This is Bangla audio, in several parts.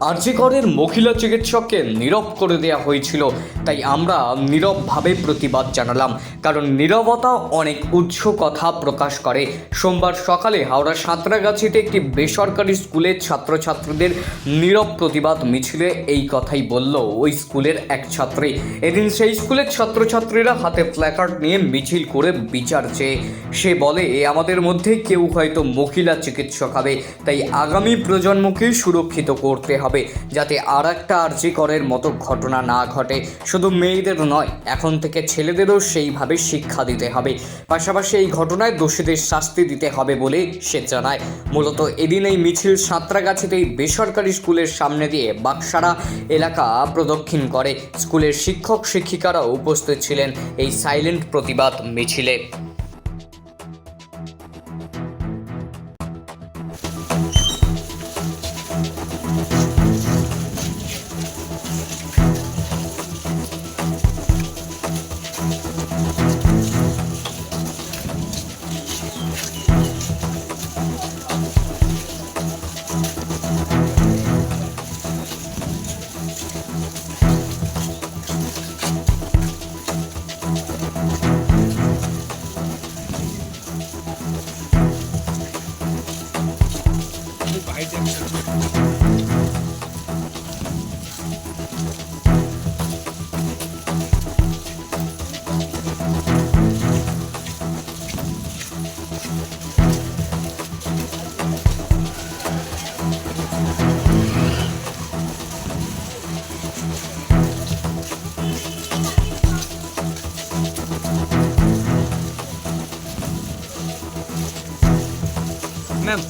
আরজিকরের মহিলা চিকিৎসককে নীরব করে দেওয়া হয়েছিল। তাই আমরা নীরবভাবে প্রতিবাদ জানালাম, কারণ নীরবতা অনেক উৎস কথা প্রকাশ করে। সোমবার সকালে হাওড়া সাঁতরাগাছিতে একটি বেসরকারি স্কুলের ছাত্রছাত্রীদের নীরব প্রতিবাদ মিছিলে এই কথাই বলল ওই স্কুলের এক ছাত্রী। এদিন সেই স্কুলের ছাত্রছাত্রীরা হাতে প্ল্যাকার্ড নিয়ে মিছিল করে বিচার চেয়ে। সে বলে আমাদের মধ্যে কেউ হয়তো মহিলা চিকিৎসক হবে, তাই আগামী প্রজন্মকে সুরক্ষিত করতে হবে। যাতে আর একটা আর্জি করের মতো ঘটনা না ঘটে। শুধু মেয়েদের নয়, এখন থেকে ছেলেদেরও সেইভাবে শিক্ষা দিতে হবে। পাশাপাশি এই ঘটনায় দোষীদের শাস্তি দিতে হবে বলে সে জানায়। মূলত এদিন এই মিছিল সাঁতরাগাছিতেই বেসরকারি স্কুলের সামনে দিয়ে বাক্সারা এলাকা প্রদক্ষিণ করে। স্কুলের শিক্ষক শিক্ষিকারাও উপস্থিত ছিলেন এই সাইলেন্ট প্রতিবাদ মিছিলে। Ma'am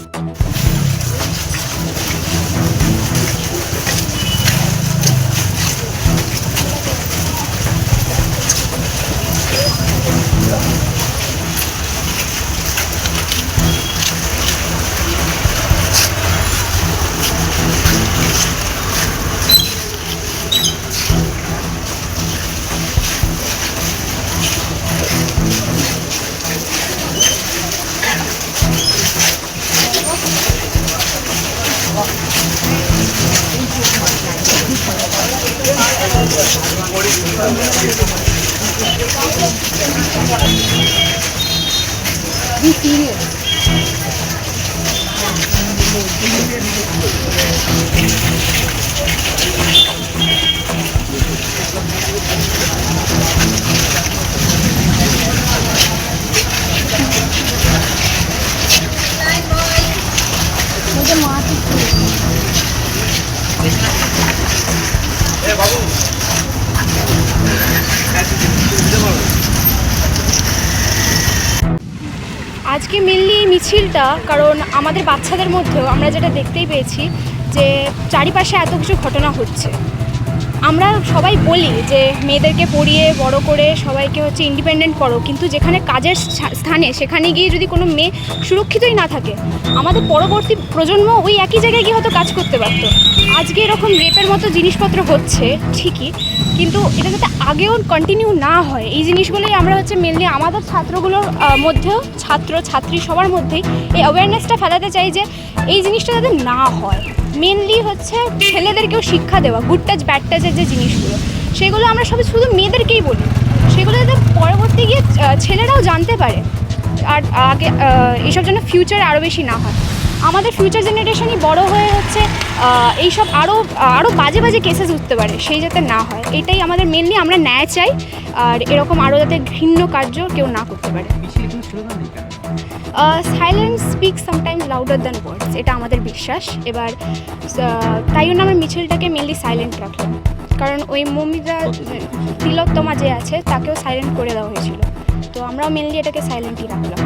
Be serious. Thank you. আজকে মেনলি এই মিছিলটা, কারণ আমাদের বাচ্চাদের মধ্যেও আমরা যেটা দেখতেই পেয়েছি যে চারিপাশে এত কিছু ঘটনা হচ্ছে। আমরা সবাই বলি যে মেয়েদেরকে পড়িয়ে বড় করে সবাইকে হচ্ছে ইন্ডিপেন্ডেন্ট করো, কিন্তু যেখানে কাজের স্থানে সেখানে গিয়ে যদি কোনো মেয়ে সুরক্ষিতই না থাকে, আমাদের পরবর্তী প্রজন্ম ওই একই জায়গায় গিয়ে হয়তো কাজ করতে পারত। আজকে এরকম রেপের মতো জিনিসপত্র হচ্ছে, ঠিকই, কিন্তু এটা যাতে আগেও কন্টিনিউ না হয়, এই জিনিসগুলোই আমরা হচ্ছে মেনলি আমাদের ছাত্রগুলোর মধ্যেও, ছাত্র, ছাত্রী সবার মধ্যেই এই অ্যাওয়ারনেসটা ফেলাতে চাই যে এই জিনিসটা যাতে না হয়। মেনলি হচ্ছে ছেলেদেরকেও শিক্ষা দেওয়া গুড টাচ ব্যাড টাচের যে জিনিসগুলো, সেগুলো আমরা সবাই শুধু মেয়েদেরকেই বলি। সেগুলো যাতে পরবর্তী গিয়ে ছেলেরাও জানতে পারে, আর আগে এইসব যেন ফিউচার আরও বেশি না হয়। আমাদের ফিউচার জেনারেশনই বড় হয়ে হচ্ছে এইসব আরও আরও বাজে বাজে কেসেস উঠতে পারে, সেই যাতে না হয়। এটাই আমাদের মেনলি আমরা ন্যায় চাই, আর এরকম আরও যাতে ঘৃণ্য কার্য কেউ না করতে পারে। Silence speak sometimes louder than words এটা আমাদের বিশ্বাস। এবার তাই জন্য আমরা মিছিলটাকে মেনলি সাইলেন্ট রাখলাম। কারণ ওই মমিতা তিলোত্তমা যে আছে তাকেও সাইলেন্ট করে দেওয়া হয়েছিল। তো আমরাও মেনলি এটাকে সাইলেন্টই রাখলাম।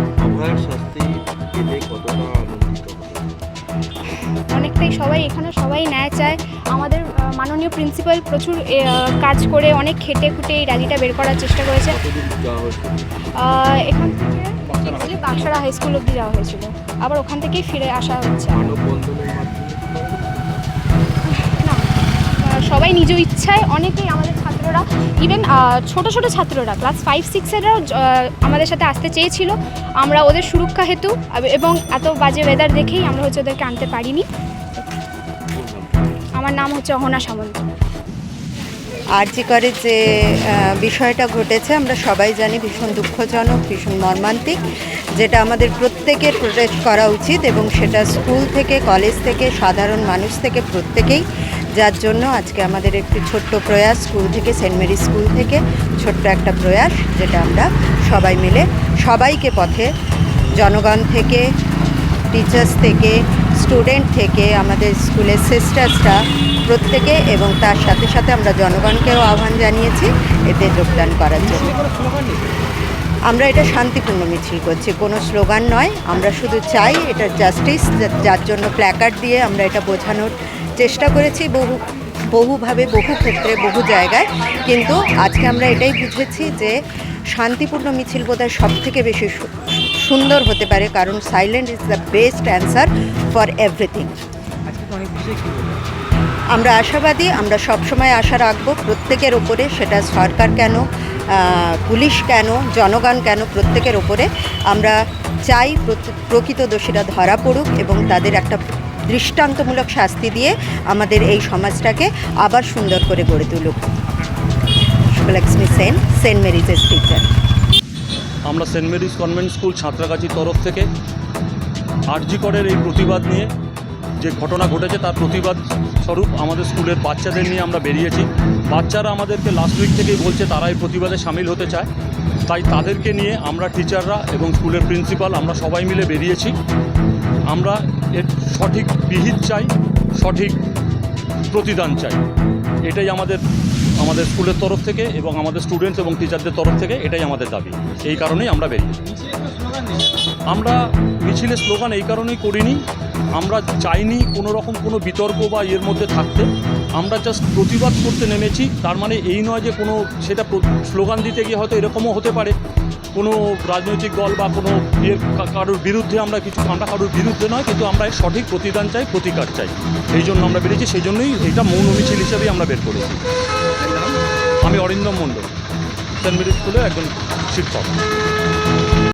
অনেকটাই সবাই এখানে সবাই ন্যায় চায়। আমাদের মাননীয় প্রিন্সিপাল প্রচুর কাজ করে অনেক খেটে খুঁটে এই র্যালিটা বের করার চেষ্টা করেছে। এখান থেকে বাক্সারা হাই স্কুল অব্দি যাওয়া হয়েছিল। আবার ওখান থেকেই ফিরে আসা হচ্ছে। সবাই নিজ ইচ্ছায় অনেকেই আমাদের ছাত্ররা ইভেন ছোট ছোট ছাত্ররা ক্লাস ফাইভ সিক্সেরও আমাদের সাথে আসতে চেয়েছিল। আমরা ওদের সুরক্ষা হেতু এবং এত বাজে ওয়েদার দেখেই আমরা হচ্ছে ওদেরকে আনতে পারিনি। আমার নাম হচ্ছে অহনা সামন্ত। আরজি করে যে বিষয়টা ঘটেছে, আমরা সবাই জানি ভীষণ দুঃখজনক, ভীষণ মর্মান্তিক, যেটা আমাদের প্রত্যেকের প্রোটেস্ট করা উচিত, এবং সেটা স্কুল থেকে কলেজ থেকে, সাধারণ মানুষ থেকে প্রত্যেকেই যার জন্য আজকে আমাদের একটি ছোট্ট প্রয়াস স্কুল থেকে, সেন্ট মেরি স্কুল থেকে, ছোট্ট একটা প্রয়াস যেটা আমরা সবাই মিলে, সবাইকে পথে, জনগণ থেকে টিচার্স থেকে স্টুডেন্ট থেকে, আমাদের স্কুলের সিস্টার্সরা প্রত্যেকে এবং তার সাথে সাথে আমরা জনগণকেও আহ্বান জানিয়েছি এতে যোগদান করার জন্য। আমরা এটা শান্তিপূর্ণ মিছিল করছি, কোনো স্লোগান নয়। আমরা শুধু চাই এটা জাস্টিস যার জন্য প্ল্যাকার্ড দিয়ে আমরা এটা বোঝানোর চেষ্টা করেছি বহু বহুভাবে বহু ক্ষেত্রে বহু জায়গায়। কিন্তু আজকে আমরা এটাই বুঝেছি যে শান্তিপূর্ণ মিছিল বোধহয় সব থেকে বেশি সুন্দর হতে পারে কারণ silent is the best answer for everything আমরা আশাবাদী আমরা সবসময় আশা রাখব প্রত্যেকের ওপরে সেটা সরকার কেন পুলিশ কেন জনগণ কেন প্রত্যেকের ওপরে। আমরা চাই প্রকৃত দোষীরা ধরা পড়ুক এবং তাদের একটা দৃষ্টান্তমূলক শাস্তি দিয়ে আমাদের এই সমাজটাকে আবার সুন্দর করে গড়ে তুলুক। শুভলক্ষ্মী সেন, সেন্ট মেরিজের টিচার। আমরা সেন্ট মেরিজ কনভেন্ট স্কুল ছাত্রাগাছির তরফ থেকে আরজি করের এই প্রতিবাদ নিয়ে যে ঘটনা ঘটেছে তার প্রতিবাদ স্বরূপ আমাদের স্কুলের বাচ্চাদের নিয়ে আমরা বেরিয়েছি। বাচ্চারা আমাদেরকে লাস্ট উইক থেকেই বলছে তারা এই প্রতিবাদে সামিল হতে চায়। তাই তাদেরকে নিয়ে আমরা টিচাররা এবং স্কুলের প্রিন্সিপাল আমরা সবাই মিলে বেরিয়েছি। আমরা এর সঠিক বিহিত চাই, সঠিক প্রতিদান চাই। এটাই আমাদের আমাদের স্কুলের তরফ থেকে এবং আমাদের স্টুডেন্টস এবং টিচারদের তরফ থেকে এটাই আমাদের দাবি। এই কারণেই আমরা বেরিয়েছি আমরা মিছিলের স্লোগান এই কারণেই করিনি, আমরা চাইনি কোনো রকম কোনো বিতর্ক বা এর মধ্যে থাকতে। আমরা জাস্ট প্রতিবাদ করতে নেমেছি, তার মানে এই নয় যে কোনো, সেটা স্লোগান দিতে গিয়ে হয়তো এরকমও হতে পারে। কোনো রাজনৈতিক দল বা কোনো ইয়ে কারোর বিরুদ্ধে আমরা কিছু আমরা কারোর বিরুদ্ধে নয় কিন্তু আমরা সঠিক প্রতিদান চাই প্রতিকার চাই। এই জন্য আমরা বেরিয়েছি সেই জন্যই এটা মৌন মিছিল হিসাবেই আমরা বের করেছি। আমি অরিন্দম মণ্ডল সেন্ট মেরি স্কুলে একজন শিক্ষক।